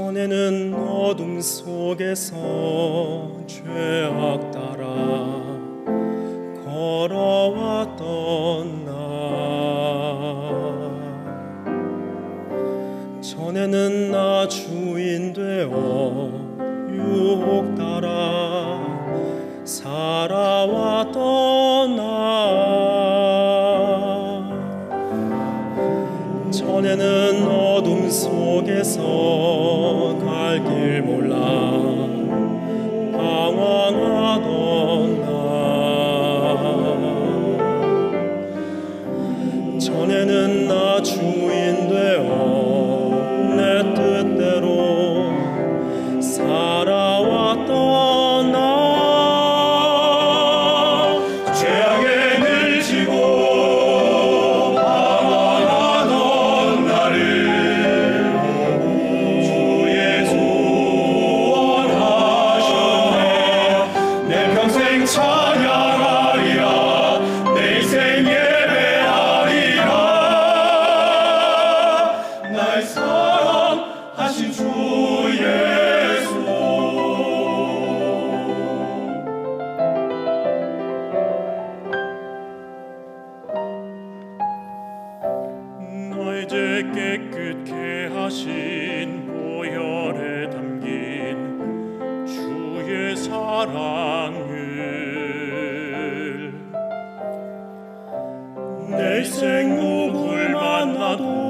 전에는 어둠 속에서 죄악 따라 걸어왔던 나 전에는 나 주인 되어 유혹 따라 살아왔던 나 전에는 어둠 속에서 길 몰라. 사랑하신 주 예수. 나 이제 깨끗게 하신 보혈에 담긴 주의 사랑을 내 생목을 만나도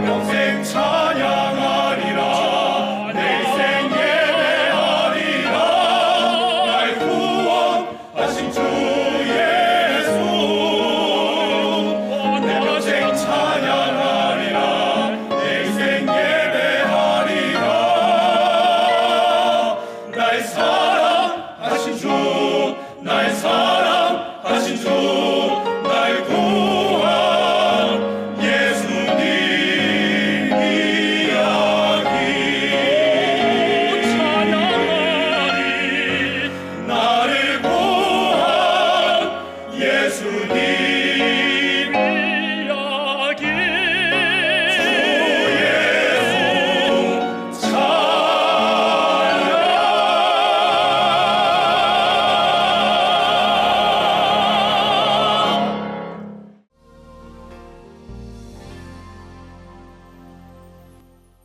Michael Fenton.